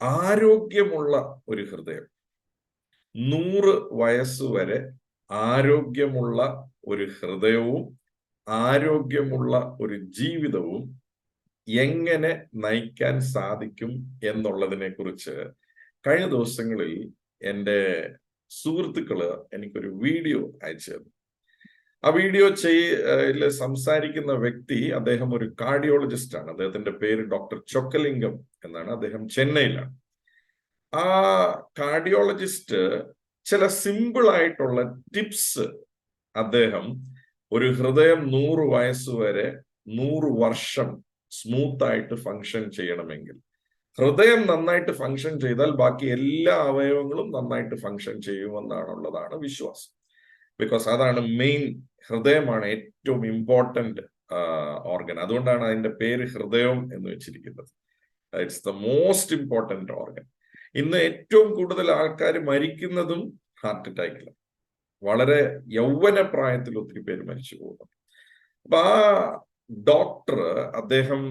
ആരോഗ്യമുള്ള ഒരു ഹൃദയം. നൂറ് വയസ്സ് വരെ ആരോഗ്യമുള്ള ഒരു ഹൃദയവും ആരോഗ്യമുള്ള ഒരു ജീവിതവും എങ്ങനെ നയിക്കാൻ സാധിക്കും എന്നുള്ളതിനെ കുറിച്ച് കഴിഞ്ഞ ദിവസങ്ങളിൽ എന്റെ സുഹൃത്തുക്കൾ എനിക്കൊരു വീഡിയോ അയച്ചു തന്നു ആ വീഡിയോ ചെയ്യ സംസാരിക്കുന്ന വ്യക്തി അദ്ദേഹം ഒരു കാർഡിയോളജിസ്റ്റ് ആണ്. അദ്ദേഹത്തിന്റെ പേര് ഡോക്ടർ ചൊക്കലിംഗം എന്നാണ്. അദ്ദേഹം ചെന്നൈയിലാണ്. ആ കാർഡിയോളജിസ്റ്റ് ചില സിമ്പിൾ ആയിട്ടുള്ള ടിപ്സ് അദ്ദേഹം ഒരു ഹൃദയം നൂറ് വയസ്സ് വരെ നൂറ് വർഷം സ്മൂത്ത് ആയിട്ട് ഫങ്ഷൻ ചെയ്യണമെങ്കിൽ. ഹൃദയം നന്നായിട്ട് ഫങ്ഷൻ ചെയ്താൽ ബാക്കി എല്ലാ അവയവങ്ങളും നന്നായിട്ട് ഫങ്ഷൻ ചെയ്യുമെന്നാണുള്ളതാണ് വിശ്വാസം. ബിക്കോസ് അതാണ് മെയിൻ ഹൃദയമാണ് ഏറ്റവും ഇമ്പോർട്ടന്റ് ഓർഗൻ അതുകൊണ്ടാണ് അതിന്റെ പേര് ഹൃദയം എന്ന് വെച്ചിരിക്കുന്നത്. It's the most important organ ഇന്ന് ഏറ്റവും കൂടുതൽ ആൾക്കാർ മരിക്കുന്നതും ഹാർട്ട് അറ്റാക്കിലാണ് വളരെ യൗവന പ്രായത്തിൽ ഒത്തിരി പേര് മരിച്ചു പോകുന്നു. അപ്പൊ ആ ഡോക്ടർ അദ്ദേഹം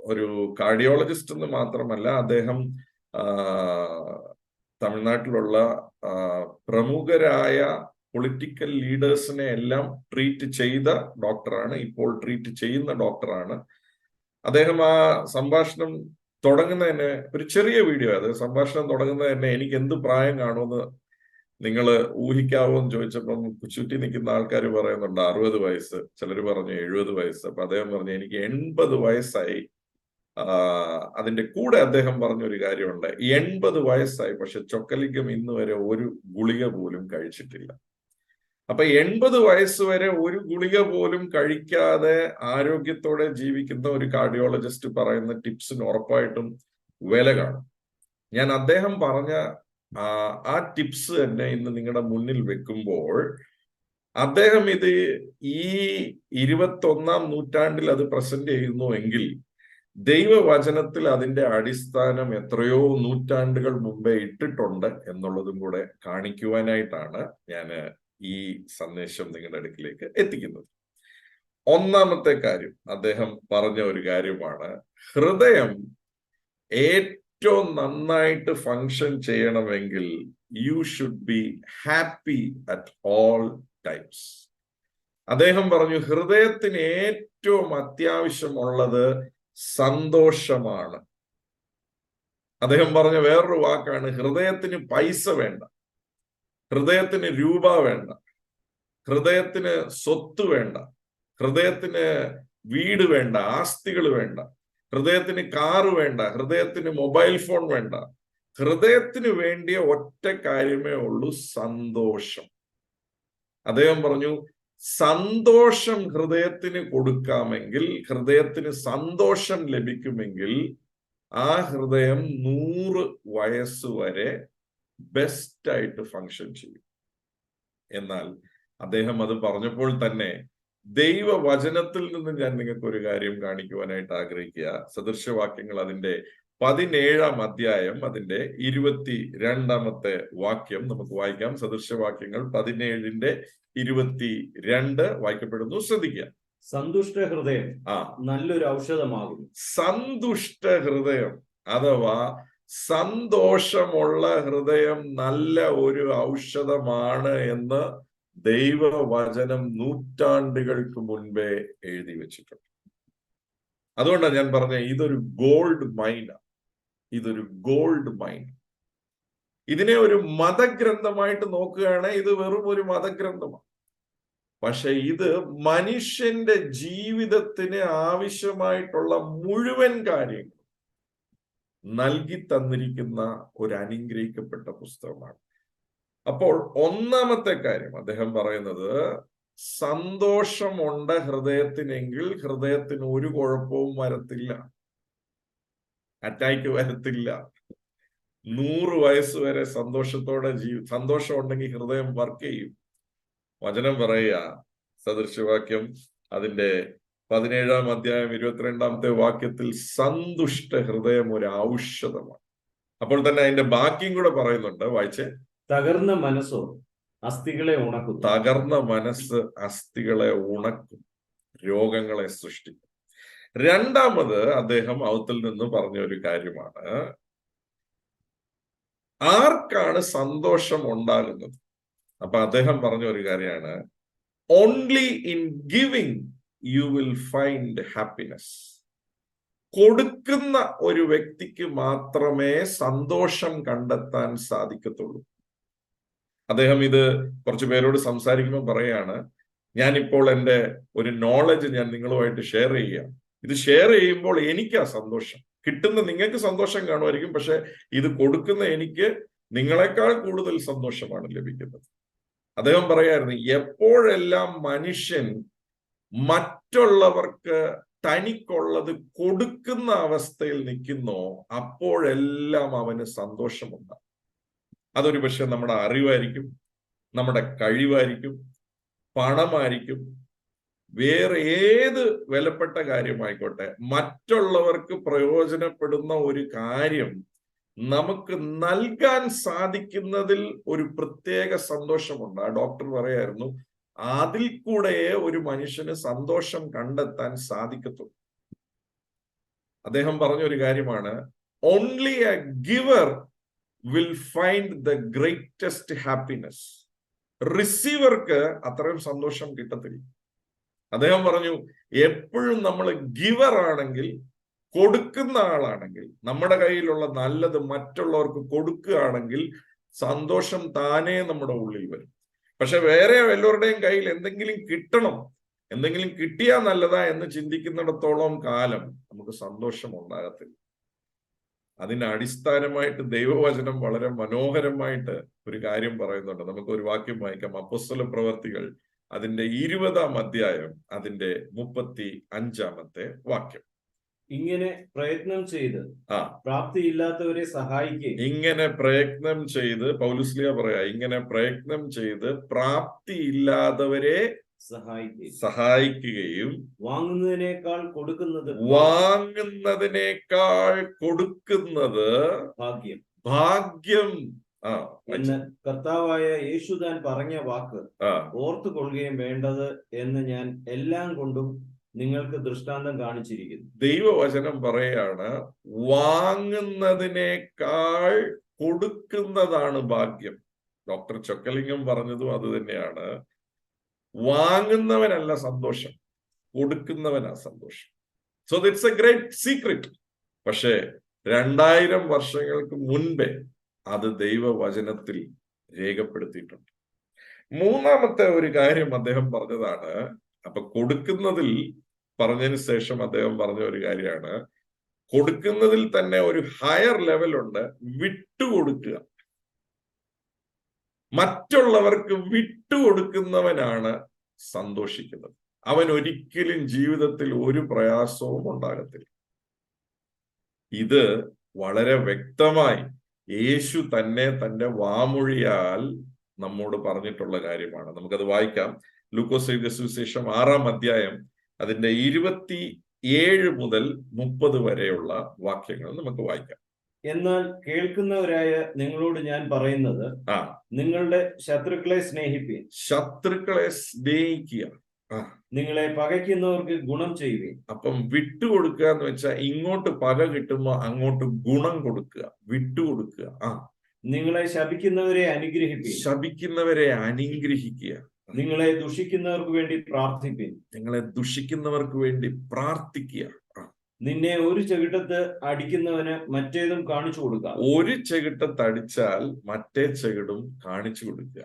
ഒരു കാർഡിയോളജിസ്റ്റ് എന്ന് മാത്രമല്ല അദ്ദേഹം തമിഴ്നാട്ടിലുള്ള പ്രമുഖരായ പൊളിറ്റിക്കൽ ലീഡേഴ്സിനെ എല്ലാം ട്രീറ്റ് ചെയ്ത ഡോക്ടറാണ് ഇപ്പോൾ ട്രീറ്റ് ചെയ്യുന്ന ഡോക്ടറാണ് അദ്ദേഹം ആ സംഭാഷണം തുടങ്ങുന്നതിന് ഒരു ചെറിയ വീഡിയോ അത് സംഭാഷണം തുടങ്ങുന്നത് തന്നെ എനിക്ക് എന്ത് പ്രായം കാണുമെന്ന് നിങ്ങൾ ഊഹിക്കാവോ എന്ന് ചോദിച്ചപ്പം ചുറ്റി നിൽക്കുന്ന ആൾക്കാർ പറയുന്നുണ്ട് അറുപത് വയസ്സ്. ചിലർ പറഞ്ഞു എഴുപത് വയസ്സ്. അപ്പൊ അദ്ദേഹം പറഞ്ഞു എനിക്ക് എൺപത് വയസ്സായി. അതിന്റെ കൂടെ അദ്ദേഹം പറഞ്ഞ ഒരു കാര്യമുണ്ട്. എൺപത് വയസ്സായി പക്ഷെ ചൊക്കലിംഗം ഇന്ന് വരെ ഒരു ഗുളിക പോലും കഴിച്ചിട്ടില്ല. അപ്പൊ എൺപത് വയസ്സ് വരെ ഒരു ഗുളിക പോലും കഴിക്കാതെ ആരോഗ്യത്തോടെ ജീവിക്കുന്ന ഒരു കാർഡിയോളജിസ്റ്റ് പറയുന്ന ടിപ്സിന് ഉറപ്പായിട്ടും വില കാണും. ഞാൻ അദ്ദേഹം പറഞ്ഞ ആ ടിപ്സ് തന്നെ ഇന്ന് നിങ്ങളുടെ മുന്നിൽ വെക്കുമ്പോൾ അദ്ദേഹം ഇത് ഈ ഇരുപത്തൊന്നാം നൂറ്റാണ്ടിൽ അത് പ്രസന്റ് ചെയ്യുന്നു എങ്കിൽ ദൈവവചനത്തിൽ അതിന്റെ അടിസ്ഥാനം എത്രയോ നൂറ്റാണ്ടുകൾ മുമ്പേ ഇട്ടിട്ടുണ്ട് എന്നുള്ളതും കൂടെ കാണിക്കുവാനായിട്ടാണ് ഞാൻ ഈ സന്ദേശം നിങ്ങളുടെ അടുക്കിലേക്ക് എത്തിക്കുന്നത് ഒന്നാമത്തെ കാര്യം അദ്ദേഹം പറഞ്ഞ ഒരു കാര്യമാണ്. ഹൃദയം ഏറ്റവും നന്നായിട്ട് ഫങ്ഷൻ ചെയ്യണമെങ്കിൽ you should be happy at all times അദ്ദേഹം പറഞ്ഞു ഹൃദയത്തിന് ഏറ്റവും അത്യാവശ്യമുള്ളത് സന്തോഷമാണ്. അദ്ദേഹം പറഞ്ഞ വേറൊരു വാക്കാണ് ഹൃദയത്തിന് പൈസ വേണ്ട. ഹൃദയത്തിന് രൂപ വേണ്ട. ഹൃദയത്തിന് സ്വത്ത് വേണ്ട. ഹൃദയത്തിന് വീട് വേണ്ട ആസ്തികൾ വേണ്ട. ഹൃദയത്തിന് കാറ് വേണ്ട ഹൃദയത്തിന് മൊബൈൽ ഫോൺ വേണ്ട. ഹൃദയത്തിന് വേണ്ടിയ ഒറ്റ കാര്യമേ ഉള്ളൂ സന്തോഷം. അദ്ദേഹം പറഞ്ഞു സന്തോഷം ഹൃദയത്തിന് കൊടുക്കാമെങ്കിൽ ഹൃദയത്തിന് സന്തോഷം ലഭിക്കുമെങ്കിൽ ആ ഹൃദയം നൂറ് വയസ്സ് വരെ ബെസ്റ്റ് ആയിട്ട് ഫങ്ഷൻ ചെയ്യും. എന്നാൽ അദ്ദേഹം അത് പറഞ്ഞപ്പോൾ തന്നെ ദൈവവചനത്തിൽ നിന്ന് ഞാൻ നിങ്ങൾക്ക് ഒരു കാര്യം കാണിക്കുവാനായിട്ട് ആഗ്രഹിക്കുക. സദൃശവാക്യങ്ങൾ അതിന്റെ പതിനേഴാം അധ്യായം അതിന്റെ ഇരുപത്തി രണ്ടാമത്തെ വാക്യം നമുക്ക് വായിക്കാം. സദൃശവാക്യങ്ങൾ പതിനേഴിന്റെ ഇരുപത്തി രണ്ട് വായിക്കപ്പെടുന്നു. ശ്രദ്ധിക്കുക. സന്തുഷ്ട ഹൃദയം ആ. നല്ലൊരു ഔഷധമാകുന്നു. സന്തുഷ്ട ഹൃദയം അഥവാ സന്തോഷമുള്ള ഹൃദയം നല്ല ഒരു ഔഷധമാണ് എന്ന് ദൈവവചനം നൂറ്റാണ്ടുകൾക്ക് മുൻപേ എഴുതി വെച്ചിട്ടുണ്ട്. അതുകൊണ്ടാണ് ഞാൻ പറഞ്ഞ ഇതൊരു ഗോൾഡ് മൈൻഡ് ഇതൊരു ഗോൾഡ് മൈൻഡ് ഇതിനെ ഒരു മതഗ്രന്ഥമായിട്ട് നോക്കുകയാണെങ്കിൽ ഇത് വെറും ഒരു മതഗ്രന്ഥമാണ് പക്ഷെ ഇത് മനുഷ്യന്റെ ജീവിതത്തിന് ആവശ്യമായിട്ടുള്ള മുഴുവൻ കാര്യങ്ങൾ നൽകി തന്നിരിക്കുന്ന ഒരു അനുഗ്രഹിക്കപ്പെട്ട പുസ്തകമാണ്. അപ്പോൾ ഒന്നാമത്തെ കാര്യം അദ്ദേഹം പറയുന്നത് സന്തോഷമുണ്ട് ഹൃദയത്തിനെങ്കിൽ ഹൃദയത്തിന് ഒരു കുഴപ്പവും വരത്തില്ല. അറ്റാക്ക് വരത്തില്ല. നൂറ് വയസ്സ് വരെ സന്തോഷത്തോടെ ജീവി സന്തോഷം ഉണ്ടെങ്കിൽ ഹൃദയം വർക്ക് ചെയ്യും. വചനം പറയുക സദൃശവാക്യം അതിന്റെ പതിനേഴാം അധ്യായം ഇരുപത്തിരണ്ടാമത്തെ വാക്യത്തിൽ സന്തുഷ്ട ഹൃദയം ഒരു ഔഷധമാണ്. അപ്പോൾ തന്നെ അതിന്റെ ബാക്കിയും കൂടെ പറയുന്നുണ്ട് വായിച്ചേ. തകർന്ന മനസ്സോ അസ്ഥികളെ ഉണക്കും തകർന്ന മനസ്സ് അസ്ഥികളെ ഉണക്കും രോഗങ്ങളെ സൃഷ്ടിക്കും. രണ്ടാമത് അദ്ദേഹം ഔത്തിൽ നിന്ന് പറഞ്ഞ ഒരു കാര്യമാണ്. ആർക്കാണ് സന്തോഷം ഉണ്ടാകുന്നത്? അപ്പൊ അദ്ദേഹം പറഞ്ഞ ഒരു കാര്യമാണ്. Only in giving you will find happiness കൊടുക്കുന്ന ഒരു വ്യക്തിക്ക് മാത്രമേ സന്തോഷം കണ്ടെത്താൻ സാധിക്കത്തുള്ളൂ. അദ്ദേഹം ഇത് കുറച്ചു പേരോട് സംസാരിക്കുമ്പോൾ പറയാണ് ഞാനിപ്പോൾ എന്റെ ഒരു നോളജ് ഞാൻ നിങ്ങളുമായിട്ട് ഷെയർ ചെയ്യാം ഇത് ഷെയർ ചെയ്യുമ്പോൾ എനിക്കാ സന്തോഷം. കിട്ടുന്ന നിങ്ങൾക്ക് സന്തോഷം കാണുമായിരിക്കും പക്ഷെ ഇത് കൊടുക്കുന്ന എനിക്ക് നിങ്ങളെക്കാൾ കൂടുതൽ സന്തോഷമാണ് ലഭിക്കുന്നത്. അദ്ദേഹം പറയായിരുന്നു എപ്പോഴെല്ലാം മനുഷ്യൻ മറ്റുള്ളവർക്ക് തനിക്കുള്ളത് കൊടുക്കുന്ന അവസ്ഥയിൽ നിൽക്കുന്നോ അപ്പോഴെല്ലാം അവന് സന്തോഷമുണ്ടാകും. അതൊരു പക്ഷെ നമ്മുടെ അറിവായിരിക്കും നമ്മുടെ കഴിവായിരിക്കും പണമായിരിക്കും. വേറെ ഏത് വിലപ്പെട്ട കാര്യമായിക്കോട്ടെ മറ്റുള്ളവർക്ക് പ്രയോജനപ്പെടുന്ന ഒരു കാര്യം നമുക്ക് നൽകാൻ സാധിക്കുന്നതിൽ ഒരു പ്രത്യേക സന്തോഷമുണ്ട്. ആ ഡോക്ടർ പറയായിരുന്നു അതിൽ കൂടെ ഒരു മനുഷ്യന് സന്തോഷം കണ്ടെത്താൻ സാധിക്കത്തുള്ളൂ. അദ്ദേഹം പറഞ്ഞ ഒരു കാര്യമാണ് only a giver will find the greatest happiness റിസീവർക്ക് അത്രയും സന്തോഷം കിട്ടത്തില്ല. അദ്ദേഹം പറഞ്ഞു എപ്പോഴും നമ്മൾ ഗിവർ ആണെങ്കിൽ കൊടുക്കുന്ന ആളാണെങ്കിൽ നമ്മുടെ കയ്യിലുള്ള നല്ലത് മറ്റുള്ളവർക്ക് കൊടുക്കുകയാണെങ്കിൽ സന്തോഷം താനേ നമ്മുടെ ഉള്ളിൽ വരും. പക്ഷെ വേറെ എല്ലാവരുടെയും കയ്യിൽ എന്തെങ്കിലും കിട്ടണം എന്തെങ്കിലും കിട്ടിയാൽ നല്ലതാ എന്ന് ചിന്തിക്കുന്നിടത്തോളം കാലം നമുക്ക് സന്തോഷം ഉണ്ടാകത്തില്ല അതിന് അടിസ്ഥാനമായിട്ട് ദൈവവചനം വളരെ മനോഹരമായിട്ട് ഒരു കാര്യം പറയുന്നുണ്ട്. നമുക്ക് ഒരു വാക്യം വായിക്കാം. അപ്പസ്വല പ്രവർത്തികൾ അതിന്റെ ഇരുപതാം അധ്യായം അതിന്റെ മുപ്പത്തി അഞ്ചാമത്തെ വാക്യം. ഇങ്ങനെ പ്രയത്നം ചെയ്ത് ആ. പ്രാപ്തിയില്ലാത്തവരെ സഹായിക്കുകയും ഇങ്ങനെ പ്രയത്നം ചെയ്ത് പൗലുസ്ലിയ പറയാ ഇങ്ങനെ പ്രയത്നം ചെയ്ത് പ്രാപ്തിയില്ലാത്തവരെ സഹായിക്കുകയും സഹായിക്കുകയും വാങ്ങുന്നതിനേക്കാൾ കൊടുക്കുന്നത് വാങ്ങുന്നതിനേക്കാൾ കൊടുക്കുന്നത് ഭാഗ്യം. ഭാഗ്യം. എന്ന് കർത്താവായ യേശു താൻ പറഞ്ഞ വാക്ക് ഓർത്തു കൊള്ളുകയും വേണ്ടത് എന്ന് ഞാൻ എല്ലാം കൊണ്ടും നിങ്ങൾക്ക് ദൃഷ്ടാന്തം കാണിച്ചിരിക്കുന്നു. ദൈവവചനം പറയാണ് വാങ്ങുന്നതിനേക്കാൾ കൊടുക്കുന്നതാണ് ഭാഗ്യം. ഡോക്ടർ ചൊക്കലിംഗം പറഞ്ഞതും അത് തന്നെയാണ്. വാങ്ങുന്നവനല്ല സന്തോഷം കൊടുക്കുന്നവനാ സന്തോഷം. So that's a great secret പക്ഷേ രണ്ടായിരം വർഷങ്ങൾക്ക് മുൻപേ അത് ദൈവവചനത്തിൽ രേഖപ്പെടുത്തിയിട്ടുണ്ട്. മൂന്നാമത്തെ ഒരു കാര്യം അദ്ദേഹം പറഞ്ഞതാണ് അപ്പൊ കൊടുക്കുന്നതിൽ പറഞ്ഞതിന് ശേഷം അദ്ദേഹം പറഞ്ഞ ഒരു കാര്യമാണ്. കൊടുക്കുന്നതിൽ തന്നെ ഒരു ഹയർ ലെവലുണ്ട് വിട്ടുകൊടുക്കുക. മറ്റുള്ളവർക്ക് വിട്ടുകൊടുക്കുന്നവനാണ് സന്തോഷിക്കുന്നത്. അവൻ ഒരിക്കലും ജീവിതത്തിൽ ഒരു പ്രയാസവും ഉണ്ടാകത്തില്ല. ഇത് വളരെ വ്യക്തമായി യേശു തന്നെ തന്റെ വാമൊഴിയാൽ നമ്മോട് പറഞ്ഞിട്ടുള്ള കാര്യമാണ്. നമുക്കത് വായിക്കാം. ലൂക്കോസ് സുവിശേഷം ആറാം അധ്യായം അതിന്റെ ഇരുപത്തി ഏഴ് മുതൽ മുപ്പത് വരെയുള്ള വാക്യങ്ങൾ നമുക്ക് വായിക്കാം. എന്നാൽ കേൾക്കുന്നവരായ നിങ്ങളോട് ഞാൻ പറയുന്നത് ആ. നിങ്ങളുടെ ശത്രുക്കളെ സ്നേഹിപ്പീൻ. ശത്രുക്കളെ സ്നേഹിക്കുക. നിങ്ങളെ പകയ്ക്കുന്നവർക്ക് ഗുണം ചെയ്യുവീൻ. അപ്പം വിട്ടുകൊടുക്കുക എന്ന് വെച്ചാൽ ഇങ്ങോട്ട് പക കിട്ടുമ്പോ അങ്ങോട്ട് ഗുണം കൊടുക്കുക. വിട്ടുകൊടുക്കുക ആ. നിങ്ങളെ ശപിക്കുന്നവരെ അനുഗ്രഹിക്കുക ശപിക്കുന്നവരെ അനുഗ്രഹിക്കുക. നിങ്ങളെ ദുഷിക്കുന്നവർക്ക് വേണ്ടി പ്രാർത്ഥിപ്പിൻ. നിങ്ങളെ ദുഷിക്കുന്നവർക്ക് വേണ്ടി പ്രാർത്ഥിക്കുക. നിന്നെ ഒരു ചെകിട്ടത്ത് അടിക്കുന്നവന് മറ്റേതും കാണിച്ചു കൊടുക്കുക. ഒരു ചെകിട്ടത്ത് അടിച്ചാൽ മറ്റേ ചെകിടും കാണിച്ചു കൊടുക്കുക.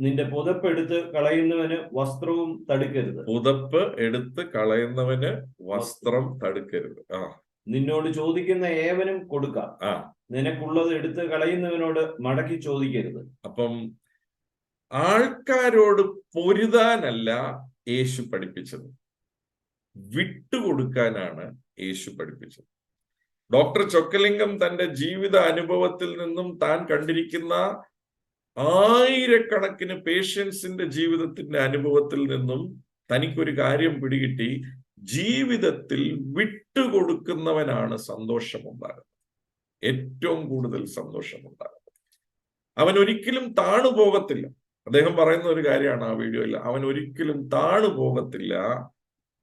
നിന്റെ പുതപ്പ് എടുത്ത് കളയുന്നവന് വസ്ത്രവും തടുക്കരുത്. പുതപ്പ് എടുത്ത് കളയുന്നവന് വസ്ത്രം തടുക്കരുത്. ആ. നിന്നോട് ചോദിക്കുന്ന ഏവനും കൊടുക്ക. ആ. നിനക്കുള്ളത് എടുത്ത് കളയുന്നവനോട് മടക്കി ചോദിക്കരുത്. അപ്പം ആൾക്കാരോട് പൊരുതാനല്ല യേശു പഠിപ്പിച്ചത്. വിട്ടുകൊടുക്കാനാണ് യേശു പഠിപ്പിച്ചത്. ഡോക്ടർ ചൊക്കലിംഗം തന്റെ ജീവിത അനുഭവത്തിൽ നിന്നും താൻ കണ്ടിരിക്കുന്ന ആയിരക്കണക്കിന് പേഷ്യൻസിന്റെ ജീവിതത്തിന്റെ അനുഭവത്തിൽ നിന്നും തനിക്കൊരു കാര്യം പിടികിട്ടി. ജീവിതത്തിൽ വിട്ടുകൊടുക്കുന്നവനാണ് സന്തോഷമുണ്ടാകുന്നത്. ഏറ്റവും കൂടുതൽ സന്തോഷമുണ്ടാകുന്നത്. അവൻ ഒരിക്കലും താണു പോകത്തില്ല അദ്ദേഹം പറയുന്ന ഒരു കാര്യമാണ് ആ വീഡിയോയിൽ. അവൻ ഒരിക്കലും താണു പോകത്തില്ല.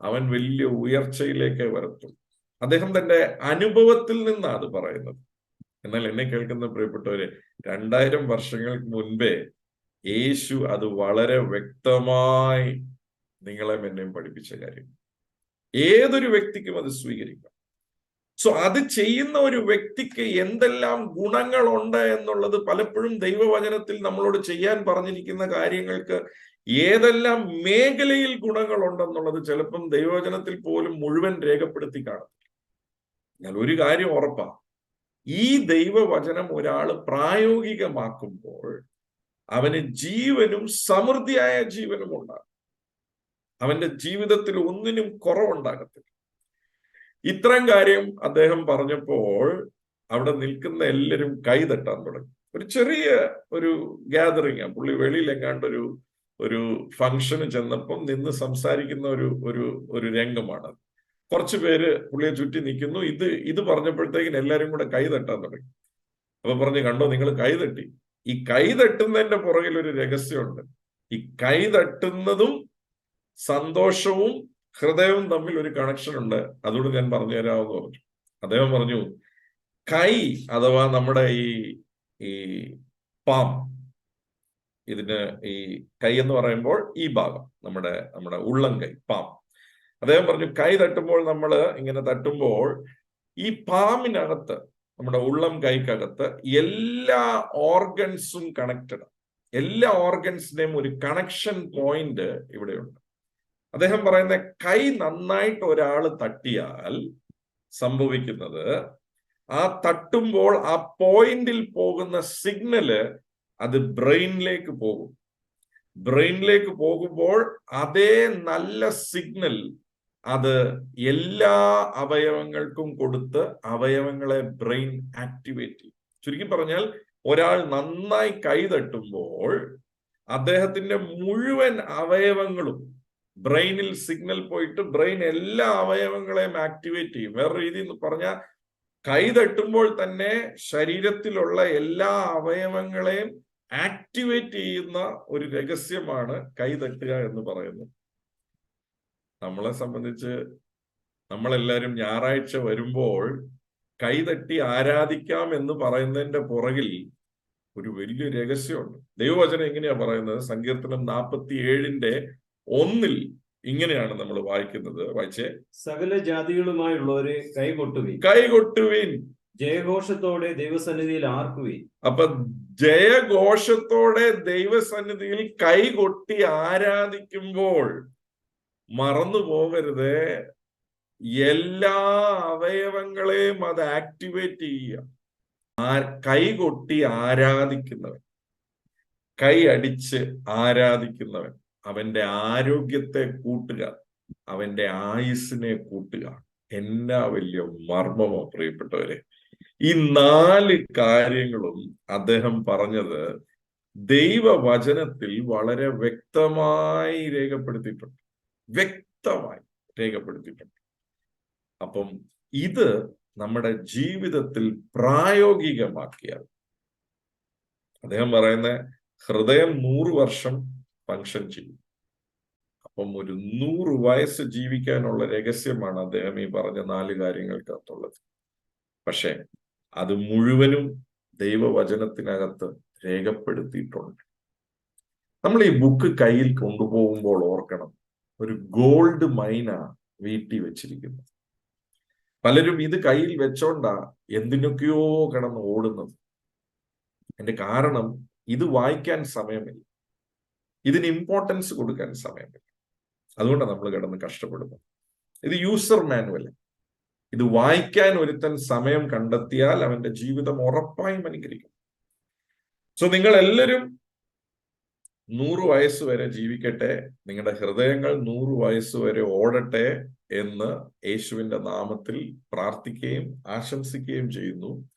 അവൻ വലിയ ഉയർച്ചയിലേക്ക് വരത്തും. അദ്ദേഹം തന്റെ അനുഭവത്തിൽ നിന്നാണ് അത് പറയുന്നത്. എന്നാൽ എന്നെ കേൾക്കുന്ന പ്രിയപ്പെട്ടവര് രണ്ടായിരം വർഷങ്ങൾക്ക് മുൻപേ യേശു അത് വളരെ വ്യക്തമായി നിങ്ങളെ എന്നെയും പഠിപ്പിച്ച കാര്യം. ഏതൊരു വ്യക്തിക്കും അത് സ്വീകരിക്കാം. സോ അത് ചെയ്യുന്ന ഒരു വ്യക്തിക്ക് എന്തെല്ലാം ഗുണങ്ങളുണ്ട് എന്നുള്ളത് പലപ്പോഴും ദൈവവചനത്തിൽ നമ്മളോട് ചെയ്യാൻ പറഞ്ഞിരിക്കുന്ന കാര്യങ്ങൾക്ക് ഏതെല്ലാം മേഖലയിൽ ഗുണങ്ങളുണ്ടെന്നുള്ളത് ചിലപ്പം ദൈവവചനത്തിൽ പോലും മുഴുവൻ രേഖപ്പെടുത്തി കാണും എന്നാൽ ഒരു കാര്യം ഉറപ്പാ. ഈ ദൈവവചനം ഒരാൾ പ്രായോഗികമാക്കുമ്പോൾ അവന് ജീവനും സമൃദ്ധിയായ ജീവനും ഉണ്ടാകും. അവന്റെ ജീവിതത്തിൽ ഒന്നിനും കുറവുണ്ടാകത്തില്ല. ഇത്തരം കാര്യം അദ്ദേഹം പറഞ്ഞപ്പോൾ അവിടെ നിൽക്കുന്ന എല്ലാവരും കൈതട്ടാൻ തുടങ്ങി. ഒരു ചെറിയ ഒരു ഗ്യാതറിങ് പുള്ളി വെളിയിൽ എങ്ങാണ്ട് ഒരു ഒരു ഫംഗ്ഷന് ചെന്നപ്പം നിന്ന് സംസാരിക്കുന്ന ഒരു ഒരു ഒരു രംഗമാണ്. കുറച്ചു പേര് പുള്ളിയെ ചുറ്റി നിൽക്കുന്നു. ഇത് ഇത് പറഞ്ഞപ്പോഴത്തേക്കിന് എല്ലാവരും കൂടെ കൈ തട്ടാൻ തുടങ്ങി. അപ്പൊ പറഞ്ഞു കണ്ടോ നിങ്ങൾ കൈ തട്ടി. ഈ കൈ തട്ടുന്നതിന്റെ പുറകിൽ ഒരു രഹസ്യമുണ്ട്. ഈ കൈ തട്ടുന്നതും സന്തോഷവും ഹൃദയവും തമ്മിൽ ഒരു കണക്ഷൻ ഉണ്ട്. അതുകൊണ്ട് ഞാൻ പറഞ്ഞു തരാമെന്ന് പറഞ്ഞു. അദ്ദേഹം പറഞ്ഞു കൈ അഥവാ നമ്മുടെ ഈ ഈ പാം ഇതിന് ഈ കൈ എന്ന് പറയുമ്പോൾ ഈ ഭാഗം നമ്മുടെ നമ്മുടെ ഉള്ളം കൈ പാം. അദ്ദേഹം പറഞ്ഞു കൈ തട്ടുമ്പോൾ നമ്മൾ ഇങ്ങനെ തട്ടുമ്പോൾ ഈ പാമിനകത്ത് നമ്മുടെ ഉള്ളം കൈക്കകത്ത് എല്ലാ ഓർഗൻസും കണക്റ്റഡ് എല്ലാ ഓർഗൻസിനെയും ഒരു കണക്ഷൻ പോയിന്റ് ഇവിടെയുണ്ട് അദ്ദേഹം പറയുന്ന കൈ നന്നായിട്ട് ഒരാൾ തട്ടിയാൽ സംഭവിക്കുന്നത് ആ തട്ടുമ്പോൾ ആ പോയിന്റിൽ പോകുന്ന സിഗ്നൽ അത് ബ്രെയിനിലേക്ക് പോകും. ബ്രെയിനിലേക്ക് പോകുമ്പോൾ അതേ നല്ല സിഗ്നൽ അത് എല്ലാ അവയവങ്ങൾക്കും കൊടുത്ത് അവയവങ്ങളെ ബ്രെയിൻ ആക്ടിവേറ്റ് ചെയ്യും. ചുരുക്കി പറഞ്ഞാൽ ഒരാൾ നന്നായി കൈ തട്ടുമ്പോൾ അദ്ദേഹത്തിന്റെ മുഴുവൻ അവയവങ്ങളും ബ്രെയിനിൽ സിഗ്നൽ പോയിട്ട് ബ്രെയിൻ എല്ലാ അവയവങ്ങളെയും ആക്ടിവേറ്റ് ചെയ്യും. വേറെ രീതിയിൽ പറഞ്ഞാൽ കൈ തട്ടുമ്പോൾ തന്നെ ശരീരത്തിലുള്ള എല്ലാ അവയവങ്ങളെയും ആക്ടിവേറ്റ് ചെയ്യുന്ന ഒരു രഹസ്യമാണ് കൈ തട്ടുക എന്ന് പറയുന്നത്. നമ്മളെ സംബന്ധിച്ച് നമ്മളെല്ലാവരും ഞായറാഴ്ച വരുമ്പോൾ കൈ കൈതട്ടി ആരാധിക്കാം എന്ന് പറയുന്നതിന്റെ പുറകിൽ ഒരു വലിയ രഹസ്യമുണ്ട്. ദൈവവചനം എങ്ങനെയാ പറയുന്നത്? സങ്കീർത്തനം നാൽപ്പത്തി ഏഴിന്റെ ഒന്നിൽ ഇങ്ങനെയാണ് നമ്മൾ വായിക്കുന്നത്. വായിച്ചേ. സകല ജാതികളുമായുള്ളവരെ കൈകൊട്ടുവിൻ. കൈകൊട്ടുവിൻ. ജയഘോഷത്തോടെ ദൈവസന്നിധിയിൽ ആർക്കുവിൻ? അപ്പൊ ജയഘോഷത്തോടെ ദൈവസന്നിധിയിൽ കൈകൊട്ടി ആരാധിക്കുമ്പോൾ മറന്നു പോകരുത് എല്ലാ അവയവങ്ങളെയും അത് ആക്ടിവേറ്റ് ചെയ്യുക. ആ കൈകൊട്ടി ആരാധിക്കുന്നവൻ. കൈ അടിച്ച് ആരാധിക്കുന്നവൻ. അവന്റെ ആരോഗ്യത്തെ കൂട്ടുക അവന്റെ ആയുസ്സിനെ കൂട്ടുക. എന്നാ വലിയ മർമ്മമോ പ്രിയപ്പെട്ടവരെ ഈ നാല് കാര്യങ്ങളും അദ്ദേഹം പറഞ്ഞത് ദൈവവചനത്തിൽ വളരെ വ്യക്തമായി രേഖപ്പെടുത്തിയിട്ടുണ്ട്. വ്യക്തമായി രേഖപ്പെടുത്തിയിട്ടുണ്ട്. അപ്പം ഇത് നമ്മുടെ ജീവിതത്തിൽ പ്രായോഗികമാക്കിയാൽ അദ്ദേഹം പറയുന്ന ഹൃദയം നൂറ് വർഷം ഫങ്ഷൻ ചെയ്യും അപ്പം ഒരു നൂറ് വയസ്സ് ജീവിക്കാനുള്ള രഹസ്യമാണ് അദ്ദേഹം ഈ പറഞ്ഞ നാല് കാര്യങ്ങൾക്കകത്തുള്ളത്. പക്ഷെ അത് മുഴുവനും ദൈവവചനത്തിനകത്ത് രേഖപ്പെടുത്തിയിട്ടുണ്ട്. നമ്മൾ ഈ ബുക്ക് കയ്യിൽ കൊണ്ടുപോകുമ്പോൾ ഓർക്കണം ഒരു ഗോൾഡ് മൈന വീട്ടി വെച്ചിരിക്കുന്നത്. പലരും ഇത് കയ്യിൽ വെച്ചോണ്ടാ എന്തിനൊക്കെയോ കിടന്ന് ഓടുന്നത്. എന്റെ കാരണം ഇത് വായിക്കാൻ സമയമില്ല. ഇതിന് ഇമ്പോർട്ടൻസ് കൊടുക്കാൻ സമയമില്ല അതുകൊണ്ടാണ് നമ്മൾ കിടന്ന് കഷ്ടപ്പെടുന്നത്. ഇത് യൂസർ മാനുവൽ ഇത് വായിക്കാൻ ഒരുത്തൻ സമയം കണ്ടെത്തിയാൽ അവന്റെ ജീവിതം ഉറപ്പായും അനുകരിക്കും. സോ നിങ്ങൾ എല്ലാവരും നൂറ് വയസ്സ് വരെ ജീവിക്കട്ടെ. നിങ്ങളുടെ ഹൃദയങ്ങൾ നൂറ് വയസ്സ് വരെ ഓടട്ടെ എന്ന് യേശുവിന്റെ നാമത്തിൽ പ്രാർത്ഥിക്കുകയും ആശംസിക്കുകയും ചെയ്യുന്നു.